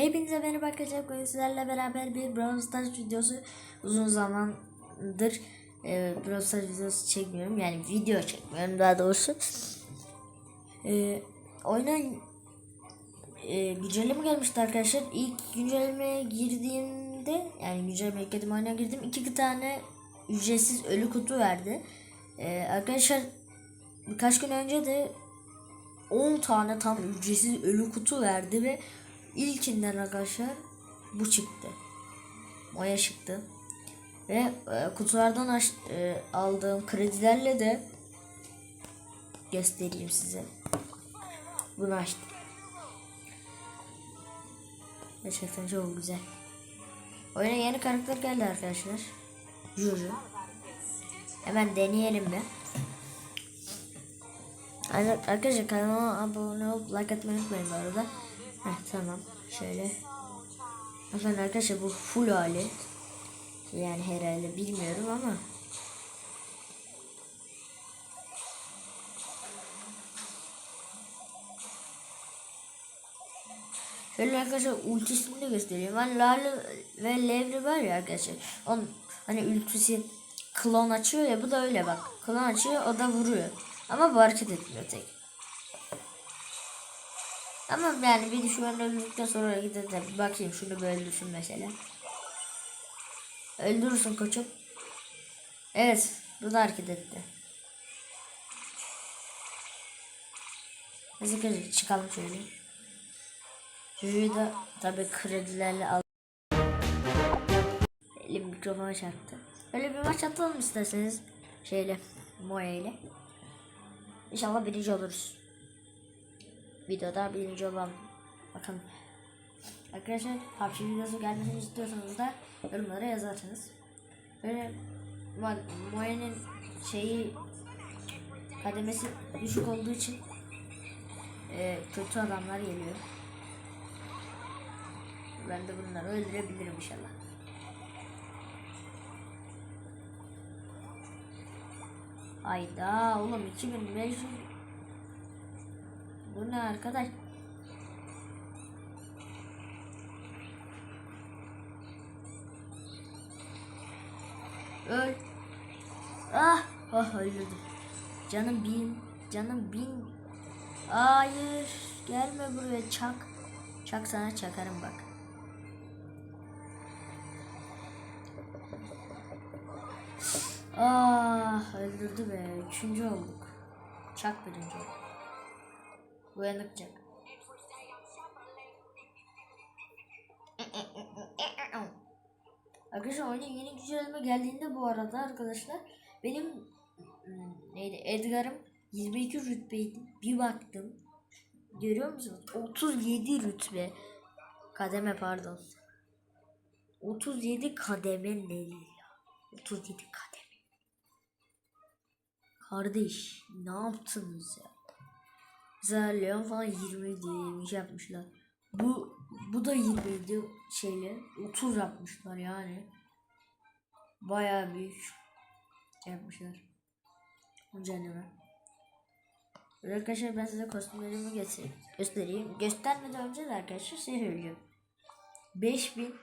Hepinize merhaba arkadaşlar. Bugün sizlerle beraber bir Brawl Stars videosu uzun zamandır e, Brawl Stars videosu çekmiyorum. Yani video çekmiyorum daha doğrusu. E, oyuna e, güncelleme gelmişti arkadaşlar. İlk güncellemeye girdiğimde yani güncelleme ekledim oyuna girdim. iki tane ücretsiz ölü kutu verdi. E, arkadaşlar birkaç gün önce de 10 tane tam ücretsiz ölü kutu verdi ve ilkinden arkadaşlar bu çıktı. Moya çıktı. Ve e, kutulardan aç- e, aldığım kredilerle de göstereyim size. Bunu açtım. Gerçekten çok güzel. Oyuna yeni karakter geldi arkadaşlar. Juju. Hemen deneyelim mi? Arkadaşlar kanalıma abone olup like atmayı unutmayın bu arada. Heh, tamam. Şöyle. Bakın arkadaşlar bu full hali. Yani herhalde bilmiyorum ama. Şöyle arkadaşlar ultisini de göstereyim. Ben Lale ve Levri var ya arkadaşlar. Onun hani ultisi klon açıyor ya bu da öyle bak. Klon açıyor o da vuruyor. Ama bu hareket etmiyor tek. Ama yani bir düşman öldürdükten sonra gidip de bir bakayım şunu böyle öldürsün mesela. Öldürürsün koçum. Evet bu da hareket etti. Neyse ki çıkalım şöyle. Juju'yu da tabi kredilerle al. Elim mikrofona çarptı. Öyle bir maç atalım isterseniz. Şeyle Moya ile. İnşallah birinci oluruz. Videoda birinci olalım. Bakın. Arkadaşlar PUBG videosu gelmesini istiyorsanız da yorumlara yazarsınız. Böyle Mo- Moya'nın şeyi kademesi düşük olduğu için e, kötü adamlar geliyor. Ben de bunları öldürebilirim inşallah. Hayda oğlum 2500 Bu ne arkadaş? Öl. Ah, ah öldürdüm. Canım bin, canım bin. Hayır, gelme buraya çak. Çak sana çakarım bak. Ah öldürdü be. Üçüncü olduk. Çak birinci olduk. Uyanıkacak. Arkadaşlar oyuna yeni güncelleme geldiğinde bu arada arkadaşlar benim hmm, neydi Edgar'ım 22 rütbeydi. Bir baktım. Görüyor musunuz? 37 rütbe. Kademe pardon. 37 kademe ne ya? 37 kademe. Kardeş ne yaptınız ya? Mesela Leon falan 20 diye 20 yapmışlar. Bu bu da 20 idi şeyle 30 yapmışlar yani. Bayağı büyük şey yapmışlar. Böyle Arkadaşlar ben size kostümlerimi getireyim, göstereyim. Göstermeden önce de arkadaşlar şey söyleyeceğim. 5000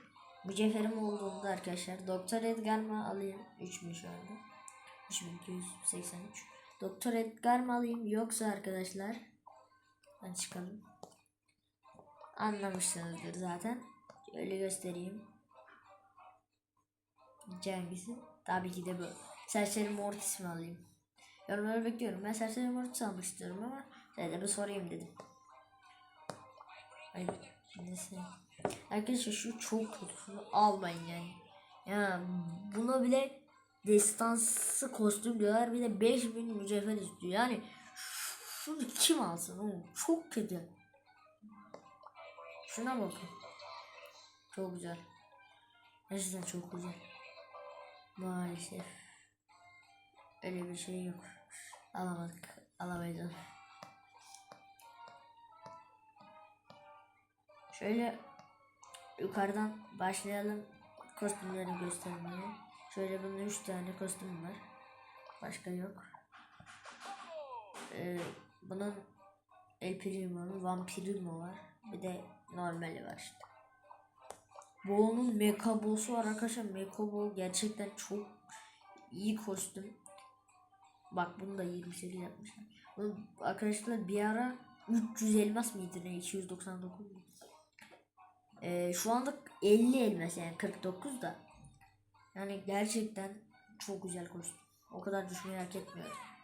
mücevherim olduğunda arkadaşlar Doktor Edgar mı alayım? 3000 şu anda. 3283. Doktor Edgar mı alayım yoksa arkadaşlar ben çıkalım. Anlamışsınızdır zaten. Şöyle göstereyim. Cengiz'i. Tabii ki de bu. Serseri Mortis mi alayım? Yorumları bekliyorum. Ben Serseri Mortis almak istiyorum ama size bir sorayım dedim. Ay neyse. Arkadaşlar şu çok kötü. Almayın yani. Ya buna bile destansı kostüm diyorlar. Bir de 5000 mücevher istiyor. Yani şunu kim alsın oğlum? Çok kötü. Şuna bakın. Çok güzel. Gerçekten çok güzel. Maalesef. Öyle bir şey yok. Alamadık. Alamayacağız. Şöyle yukarıdan başlayalım kostümleri göstermeye. Şöyle bunun 3 tane kostüm var. Başka yok. Ee, bunun El Primo'nun Vampirimo var. Bir de normali var işte. Bo'nun Mecha Bo'su var arkadaşlar. Mecha Bo gerçekten çok iyi kostüm. Bak bunu da 28 yapmışlar. Bunu arkadaşlar bir ara 300 elmas mıydı ne 299 mu? Ee, şu anda 50 elmas yani 49 da. Yani gerçekten çok güzel kostüm. O kadar düşmeyi hak etmiyor.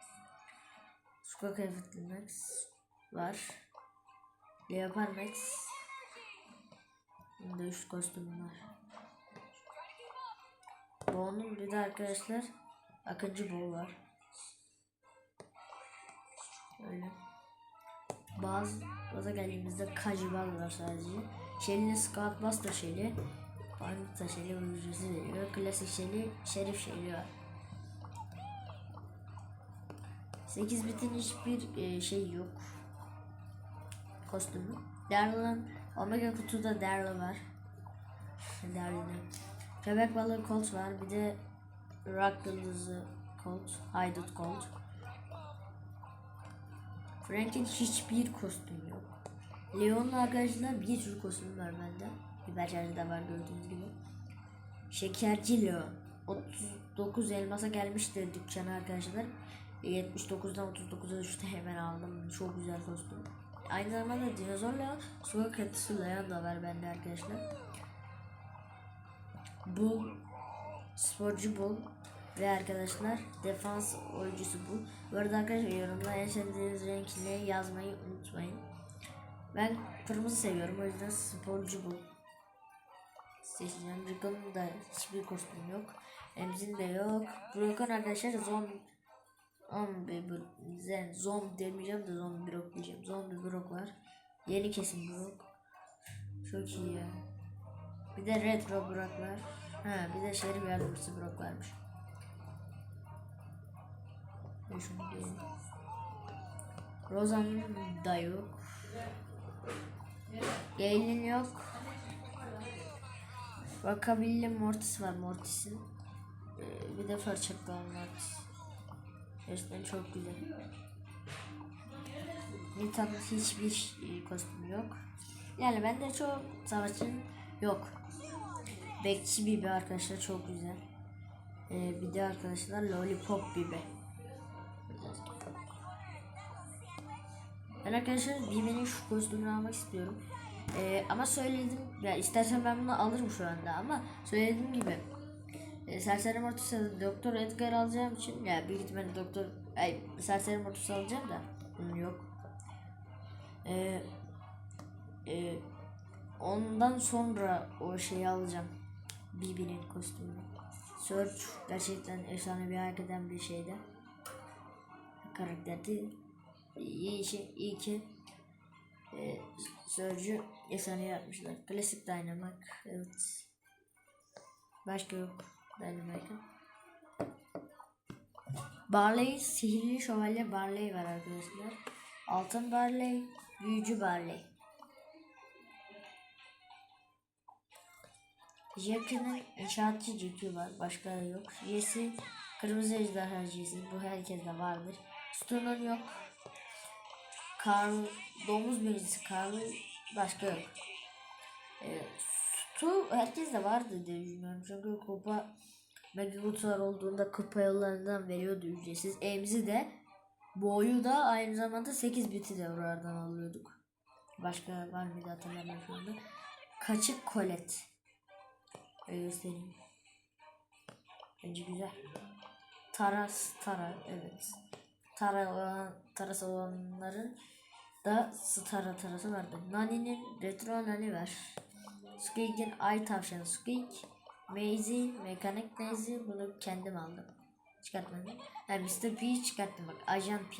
Squawk kıyafetli Max var. Leopard Max. Bunda üst kostümü var. Bo'nun bir de arkadaşlar Akıncı Bo var. Öyle. Bazı gaza geldiğimizde Kajibal var sadece. Shelly'nin Scout Buster Shelly. Panita Shelly ücreti veriyor. Klasik Shelly, Şerif Shelly var. 8 bitin hiçbir e, şey yok. Kostümü. Daryl'ın Omega kutuda Daryl var. Daryl'ın. Köpek balığı Colt var. Bir de Rock yıldızı Colt. Haydut Colt. Frank'in hiçbir kostümü yok. Leon'la arkadaşlar bir sürü kostüm var bende. Biber de var gördüğünüz gibi. Şekerci Leon. 39 elmasa gelmişti dükkana arkadaşlar. 79'dan 39'a düştü hemen aldım. Çok güzel kostüm. Aynı zamanda dinozor Leon, su katısı Leon da var bende arkadaşlar. Bu sporcu bu ve arkadaşlar defans oyuncusu bu. Bu arada arkadaşlar yorumda en sevdiğiniz renk ne yazmayı unutmayın. Ben kırmızı seviyorum o yüzden sporcu bu. Seçeceğim. Rico'nun da hiçbir kostümü yok. Emzin de yok. Brock'un arkadaşlar zombi zombi zen zombi demeyeceğim de zombi Brock diyeceğim. Zombi Brock var. Yeni kesim Brock. Çok iyi ya. Bir de retro Brock var. Ha bir de şerif yardımcısı Brock varmış. Ben şunu. Rozan'ın da yok. Gale'in yok. Rockabilly Mortis var Mortis'in. Ee, bir de Fırçaklı Mortis. Gerçekten çok güzel. Nita'nın hiçbir kostümü yok. Yani bende çok savaşçının yok. Bekçi Bibi arkadaşlar çok güzel. Ee, bir de arkadaşlar Lollipop Bibi. Ben arkadaşlar Bibi'nin şu kostümünü almak istiyorum. Ee, ama söyledim ya istersen ben bunu alırım şu anda ama söylediğim gibi e, Serseri Mortis'e Doktor Edgar alacağım için ya büyük ihtimalle Doktor ay Serseri Mortis alacağım da yok. Ee, e, ondan sonra o şeyi alacağım. Bibi'nin kostümünü. Search gerçekten efsane bir hareket eden bir şeydi. Karakterdi. İyi, işi, iyi ki e, Surge'ü efsane yapmışlar. Klasik Dynamite. Evet. Başka yok. Dynamite'ın. Barley, sihirli şövalye Barley var arkadaşlar. Altın Barley, büyücü Barley. Jack'ın inşaatçı Jack'i var. Başka yok. Jesse, kırmızı ejderha Jesse. Bu herkeste vardır. Stone'un yok. Karl, domuz birisi Karl başka yok. E, Stu herkes de vardı diye düşünüyorum. Çünkü kupa Megagutslar olduğunda kupa yollarından veriyordu ücretsiz. Emzi de boyu da aynı zamanda 8 biti de oradan alıyorduk. Başka var mıydı hatırlamıyorum şu. Kaçık kolet. Öyle göstereyim. Bence güzel. Taras, Tara, evet. Tara olan, tarası olanların da Stara tarası vardı. Nani'nin retro Nani var. Squeak'in ay tavşanı Squeak. Maisie, mekanik Maisie bunu kendim aldım. Çıkartmadım. Yani Mr. P çıkarttım bak. Ajan P.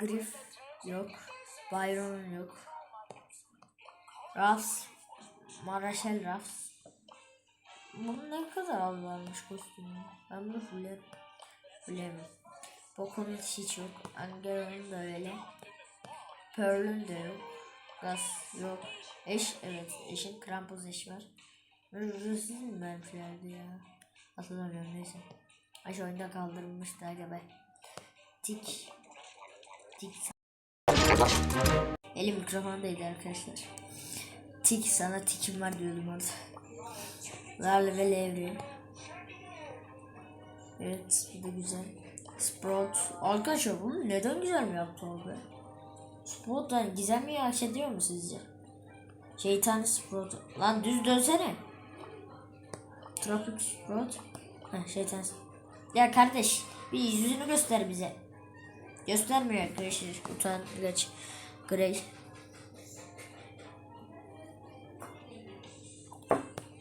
Griff yok. Byron yok. Ruffs. Maraşel Ruffs. Bunun ne kadar az varmış kostümü. Ben bunu fullem. Fullemem. Bokonun hiç yok. Angela'nın da öyle. Pearl'ün de yok. Gas yok. Eş evet. Eşin Krampus eş var. Rüzsüz mü benimkilerdi ya? Hatırlamıyorum neyse. Aş oyunda kaldırılmıştı aga. Tik. Tik. Elim mikrofondaydı arkadaşlar. tik sana tikim var diyordum orada. Larla ve Levri. Evet bu da güzel. Sprout. Arkadaşlar bunu neden güzel mi yaptı abi? Sprout yani gizemliği hak ediyor mu sizce? Şeytani Sprout. Lan düz dönsene. Tropic Sprout. Heh şeytan. Ya kardeş bir yüzünü göster bize. Göstermiyor arkadaşlar. Utangaç. Grey.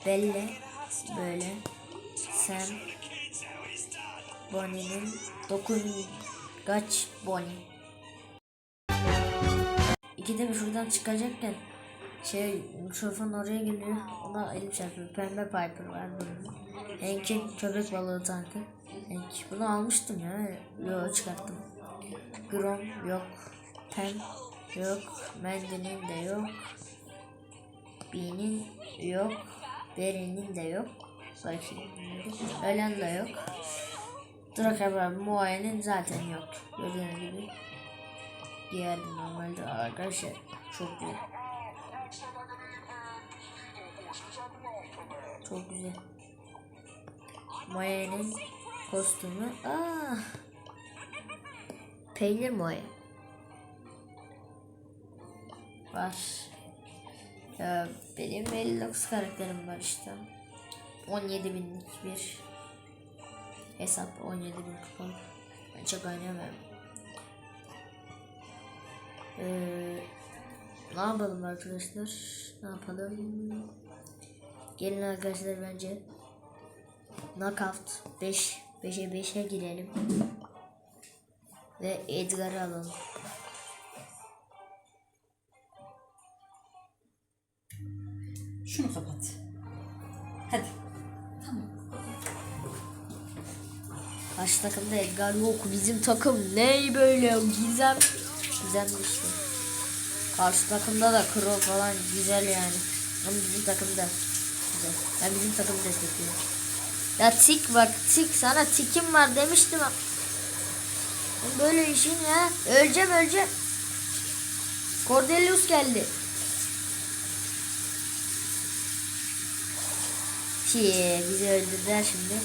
Belle. Böyle. Sam. Bonnie'nin dokungaç Bonnie. Bir şuradan çıkacakken şey mikrofon oraya geliyor. Ona elim çarpıyor. Pembe Piper var bunun. Hank'in köpek balığı tankı. Hank. Bunu almıştım ya. Yo çıkarttım. Grom yok. Pem yok. Mandy'nin de yok. Bee'nin yok. Berry'nin de yok. Bakayım. Ölen de yok. Drakaba Moe'nin zaten yok. Gördüğünüz gibi. Diğer normalde arkadaşlar çok güzel. Çok güzel. Moe'nin kostümü. Aa. Peynir Moe. Var. Ya benim 59 karakterim var işte. 17 binlik bir hesap 17 bin kupon. Ben çok oynamıyorum. Ee, ne yapalım arkadaşlar? Ne yapalım? Gelin arkadaşlar bence Knockout 5 5'e 5'e girelim. Ve Edgar'ı alalım. Şunu kapat. Hadi. Tamam. Karşı takımda Edgar yok. Bizim takım ne böyle gizem. Gizem işte. Karşı takımda da Kro falan güzel yani. Ama bizim takımda güzel. Ben bizim takımı destekliyorum. Ya tik bak tik sana tikim var demiştim. Böyle işin ya. Öleceğim öleceğim. Cordelius geldi. Şey, bizi öldürdüler şimdi.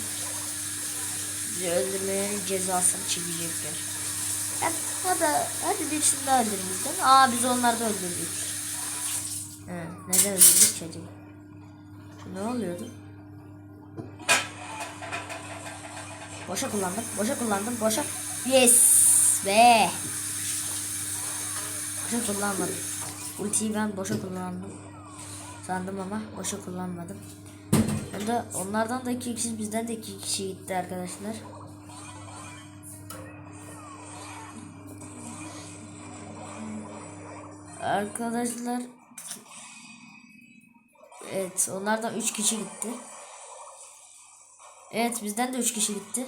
Bizi öldürmenin cezasını çekecekler. Hadi, hadi, hadi birisini daha öldürün bizden. Aa biz onları da öldürdük. He, neden öldürdük ki ne oluyordu? Boşa kullandım, boşa kullandım, boşa. Yes be. Boşa kullanmadım. Ultiyi ben boşa kullandım. Sandım ama boşa kullanmadım. De onlardan da iki kişi bizden de iki kişi gitti arkadaşlar. Arkadaşlar Evet onlardan üç kişi gitti. Evet bizden de üç kişi gitti.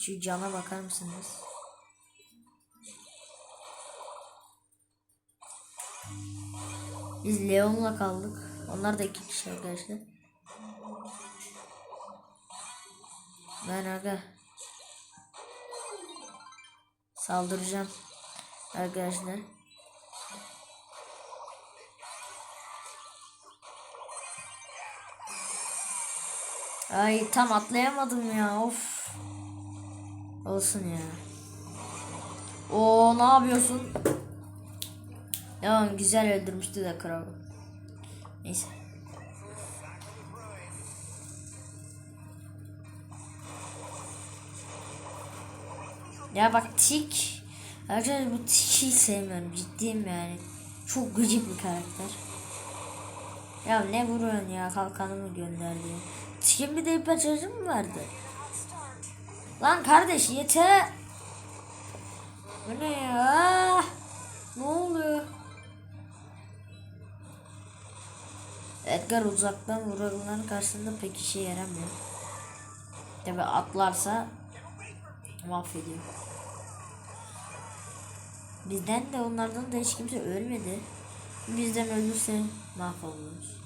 Şu cana bakar mısınız? Biz Leon'la kaldık. Onlar da iki kişi arkadaşlar. Ben aga saldıracağım arkadaşlar. Ay tam atlayamadım ya of. Olsun ya. O ne yapıyorsun? Ya güzel öldürmüştü de kral. Neyse. Ya bak tik. Arkadaşlar bu tiki sevmiyorum. Ciddiyim yani. Çok gıcık bir karakter. Ya ne vuruyorsun ya kalkanımı gönderdi. Tikin bir de hiper şarjı mı vardı? Lan kardeş yeter. Bu ne ya? Ne oluyor? Edgar uzaktan vurulanların karşısında pek işe yaramıyor. Tabi atlarsa mahvediyor. Bizden de onlardan da hiç kimse ölmedi. Bizden ölürse mahvoluruz.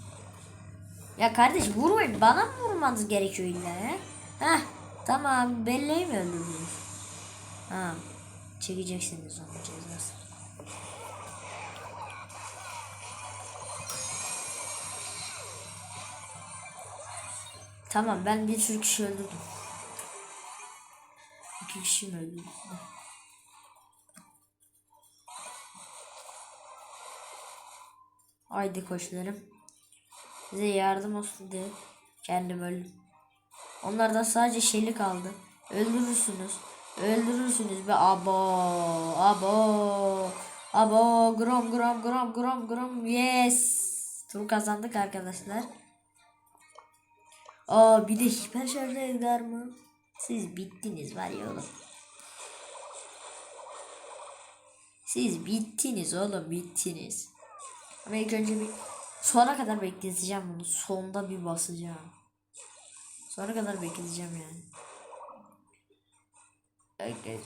Ya kardeş vurmayın. Bana mı vurmanız gerekiyor illa he? Heh. Tamam. Belleği mi öldürdünüz? Ha. Çekeceksiniz onu cezası. Tamam ben bir sürü kişi öldürdüm. İki kişi mi öldürdüm? Haydi koçlarım. Size yardım olsun diye kendim öldüm. Onlardan sadece şeyli kaldı. Öldürürsünüz. Öldürürsünüz be abo. Abo. Abo. Grom grom grom grom grom. Yes. Tur kazandık arkadaşlar. Aa bir de hiper şarjlı Edgar mı? Siz bittiniz var ya oğlum. Siz bittiniz oğlum bittiniz. Ama ilk önce bir sona kadar bekleteceğim bunu. Sonda bir basacağım. Sonra kadar bekleteceğim yani. Okay.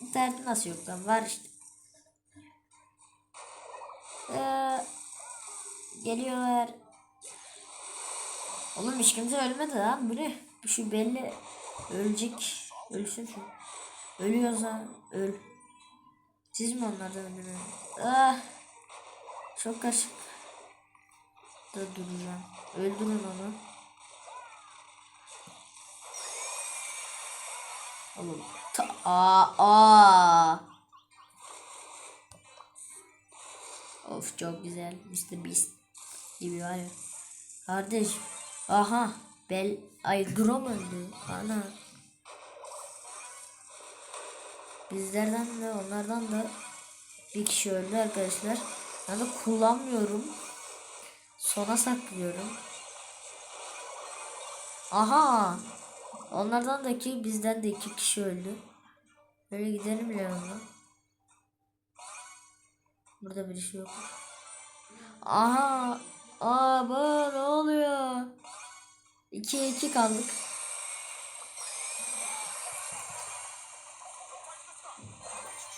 İnternet nasıl yok lan? Var işte. Ee, geliyorlar. Oğlum hiç kimse ölmedi lan. Bu şu belli. Ölecek. Ölsün şu. Ölüyorsa öl. Siz mi onlardan öldürün? Ah. Çok karışık. Dur duracağım. Öldürün onu. Oğlum. Ta aa, aa. Of çok güzel. Mr. Beast gibi var ya. Kardeş. Aha. Bel. Ay Grom öldü. Ana. Bizlerden de onlardan da bir kişi öldü arkadaşlar. De kullanmıyorum. Sona saklıyorum. Aha. Onlardan da ki bizden de iki kişi öldü. Böyle gidelim Leon'la. Burada bir şey yok. Aha. Aa bu ne oluyor? 2'ye 2 kaldık.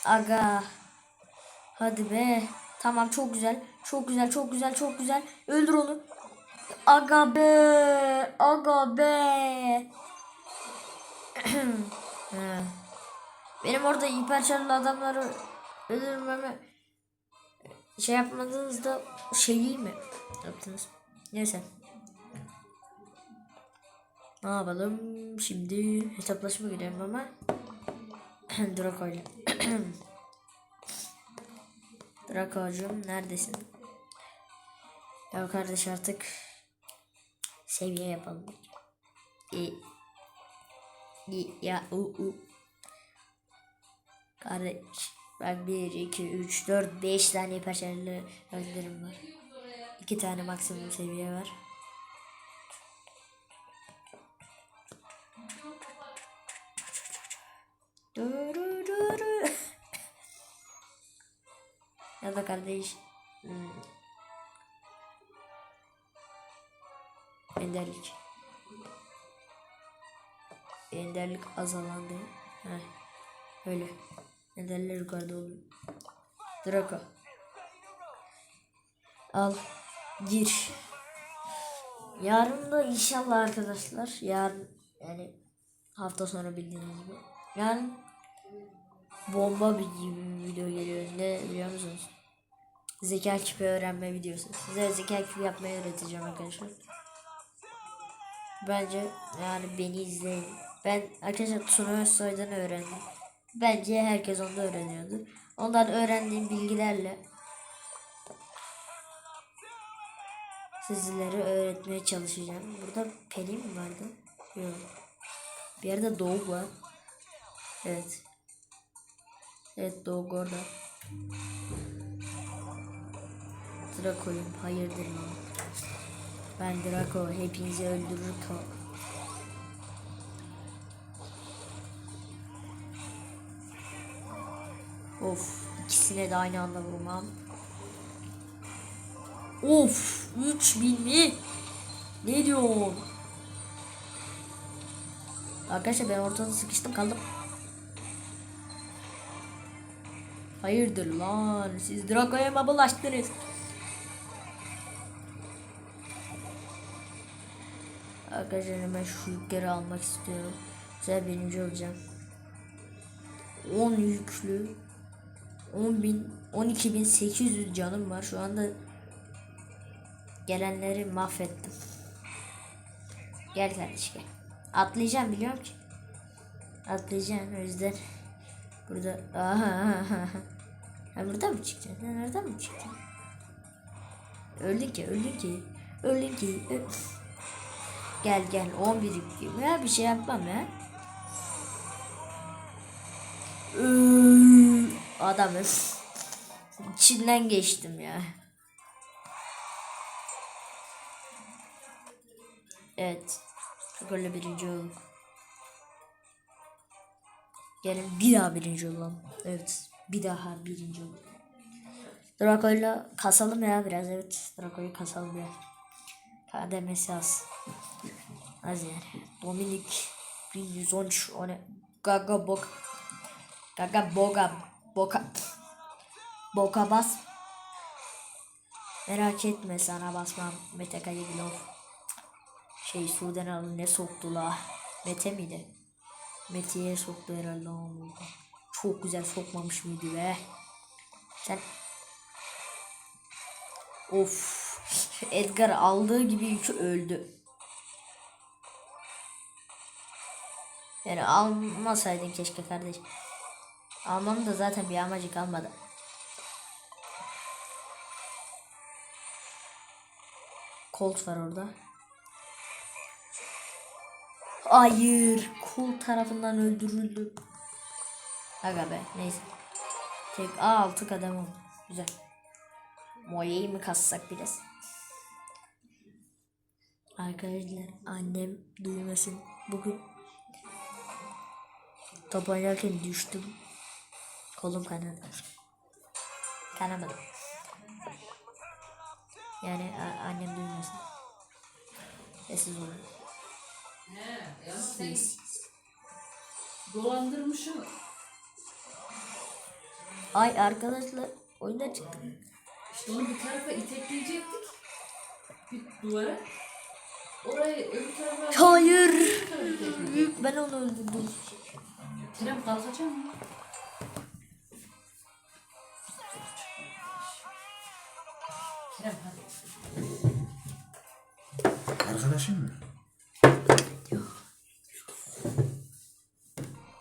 Aga. Hadi be. Tamam çok güzel. Çok güzel, çok güzel, çok güzel. Öldür onu. Aga be. Aga be. Benim orada hiperçarlı adamları öldürmeme şey yapmadığınızda şey değil mi yaptınız? Neyse. Ne yapalım? Şimdi hesaplaşma gidelim ama Draco ile. Draco'cum neredesin? Ya kardeş artık seviye yapalım. İyi. İyi ya u u. Kardeş. Bak 1, 2, 3, 4, 5 tane başarılı öldürüm var. 2 tane maksimum seviye var. Duru ya da kardeş. Hmm. Enderlik. Enderlik azalan değil. Heh. Öyle. Enderler yukarıda oluyor. Draco. Al. Gir. Yarın da inşallah arkadaşlar. Yarın yani hafta sonra bildiğiniz gibi. Yarın bomba gibi bir video geliyor. Ne biliyor musunuz? Zeka kipi öğrenme videosu. Size zeka kipi yapmayı öğreteceğim arkadaşlar. Bence yani beni izleyin. Ben arkadaşlar Tuna Özsoy'dan öğrendim. Bence herkes onda öğreniyordur. Ondan öğrendiğim bilgilerle sizlere öğretmeye çalışacağım. Burada Pelin mi vardı? Yok. Bir yerde Doğu var. Evet. Evet Doğu orada. Draco'yum. Hayırdır lan. Ben Draco. Hepinizi öldürür to. Of. ikisine de aynı anda vurmam. Of. 3000 mi? Ne diyorsun? Arkadaşlar ben ortada sıkıştım kaldım. Hayırdır lan? Siz Draco'ya mı bulaştınız? Arkadaşlar hemen şu yükleri almak istiyorum. Güzel birinci olacağım. 10 yüklü 10 bin 12.800 canım var şu anda gelenleri mahvettim Gel kardeş gel. Atlayacağım biliyorum ki. Atlayacağım o yüzden. Burada. Aha, aha. Ha burada mı çıkacaksın? Nereden mi çıkacaksın? Öldün ki, öldün ki. Öldün ki. Ö- Gel gel 11 yüklüyorum ya bir şey yapmam ya. Iıı, Adamın içinden geçtim ya. Evet. Golle birinci olduk. Gelin bir daha birinci olalım. Evet. Bir daha birinci olalım. Draco'yla kasalım ya biraz evet. Draco'yu kasalım ya. KDM'si az. Az yani. Dominik 1113 o ne? Gaga bok. Gaga boga boka. Boka bas. Merak etme sana basmam. Mete Kayıgilov. Şey Sudan Alı ne soktu la? Mete miydi? Mete'ye soktu herhalde onu. Çok güzel sokmamış mıydı be? Sen Of. Edgar aldığı gibi öldü. Yani almasaydın keşke kardeş. Almanın da zaten bir amacı kalmadı. Colt var orada. Hayır. Colt tarafından öldürüldü. Aga be neyse. Tek A altı kadem oldu. Güzel. Moya'yı mı kassak biraz? Arkadaşlar annem duymasın. Bugün top oynarken düştüm. Kolum kanadı. Kanamadım. Yani annem duymasın. Sessiz olun. Siz. Dolandırmışım. Ay arkadaşlar oyunda çıktım. İşte onu bir tarafa itekleyecektik. Bir duvara. Orayı öbür tarafa... Hayır. Ben onu öldürdüm. Kerem kalkacak mı? Kerem hadi. Arkadaşın mı?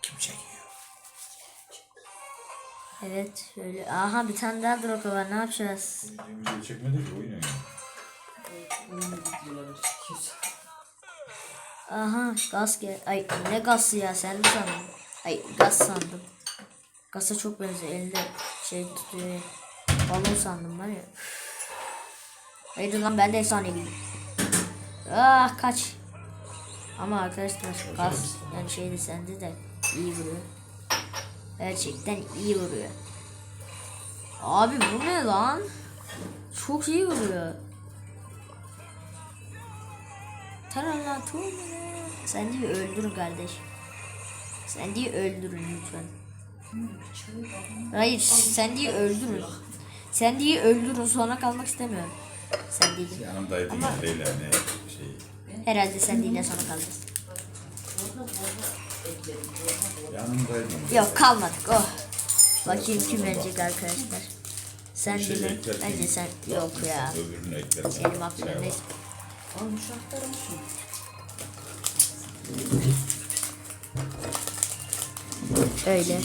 Kim çekiyor? Evet şöyle. Aha bir tane daha drop var ne yapacağız? Bizi çekmedi ki oyun videoları çekiyoruz. Aha gaz gel. Ay ne gazı ya sen mi sandın? Ay gaz sandım. Gaza çok benziyor. Elinde şey tutuyor. Balon sandım var ya. Haydi lan ben de efsaneyim. Ah kaç. Ama arkadaşlar gaz yani şeyde sende de iyi vuruyor. Gerçekten iyi vuruyor. Abi bu ne lan? Çok iyi vuruyor. Taralatu Sen diye öldürün kardeş. Sen diye öldürün lütfen. Hayır sen diye öldürün. Sen diye öldürün sonra kalmak istemiyorum. Sen değil. Yanımdaydı değil yani şey. Herhalde sen değil sonra kalacağız. Yanımdaydım. Yok kalmadık oh. Bakayım kim verecek arkadaşlar. Sen şey mi? Bence sen yok ya. Öbürünü eklersin. Senin aklına. Almış aktarmışım. Öyle.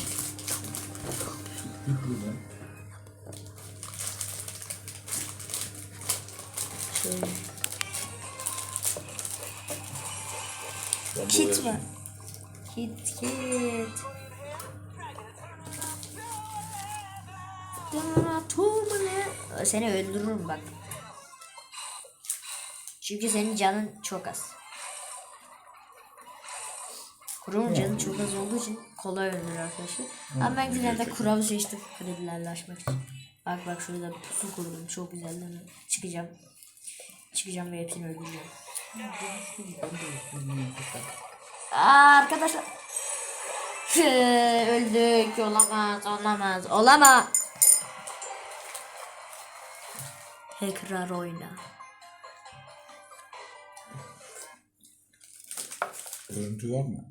Şöyle. Kit var. Kit kit. Seni öldürürüm bak. Çünkü senin canın çok az. Kur'un canı çok az olduğu için kolay öldürür arkadaşlar. Ama ben yine de kuralı seçtim kredilerle açmak için. Bak bak şurada pusu kurdum. Çok güzel değil mi? Çıkacağım. Çıkacağım ve hepsini öldüreceğim. Aa, arkadaşlar. Öldük. Olamaz. Olamaz. Olamaz. Tekrar oyna. Görüntü var mı?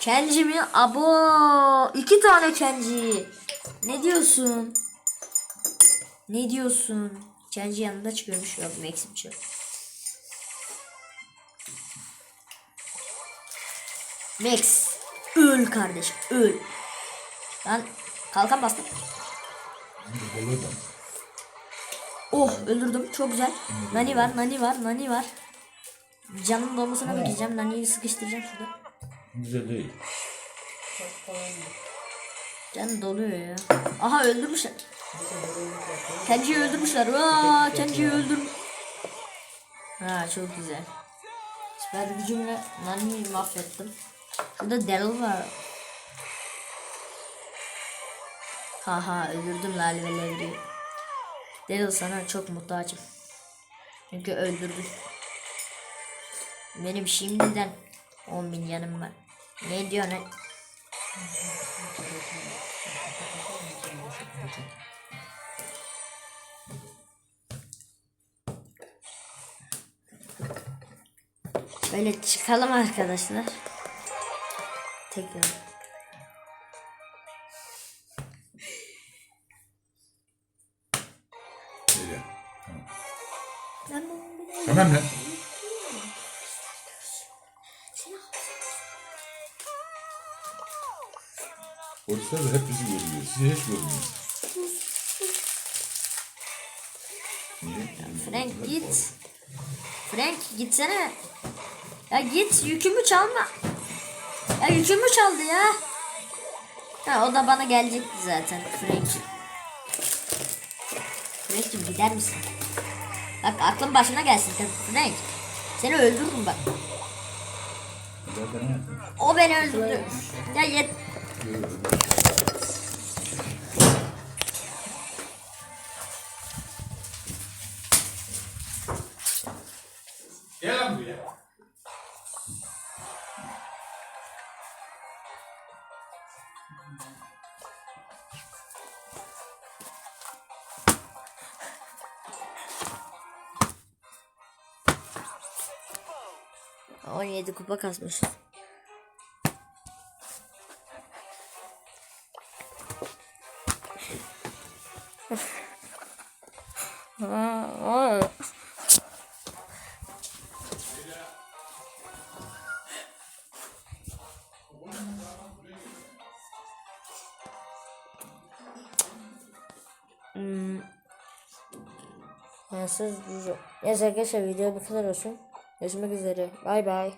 Kenji mi? Abo. iki tane Kenji. Ne diyorsun? Ne diyorsun? Kendi yanında çıkıyormuş. Yok Max'im çıkıyor. Max. Öl kardeş. Öl. Lan kalkan bastım. Oh öldürdüm. Çok güzel. Nani var. Nani var. Nani var. Canım dolmasına bekleyeceğim. Nani'yi sıkıştıracağım şurada. Güzel değil. Canım doluyor ya. Aha öldürmüşler. Kenji'yi öldürmüşler. Aa, Kenji'yi öldür. Ha çok güzel. Süper gücümle Nani'yi mahvettim. Şurada Daryl var. Haha öldürdüm Lale ve Levri'yi. Daryl sana çok muhtacım. Çünkü öldürdün. Benim şimdiden 10 bin yanım var. Ne diyorsun? Böyle çıkalım arkadaşlar. Tekrar. Tamam lan. Polisler de hep bizi görüyor. Sizi hiç görmüyor. Niye? Frank git. Frank gitsene. Ya git yükümü çalma. Ya yükümü çaldı ya. Ha o da bana gelecekti zaten Frank. Frank'cim gider misin? Bak aklın başına gelsin Frank. Seni öldürürüm bak. O beni öldürdü. Ya yet. Gel lan buraya. Ha, 17 kupa kasmış. Hmm. Ya siz Neyse arkadaşlar video bu kadar olsun. Görüşmek üzere. Bay bay.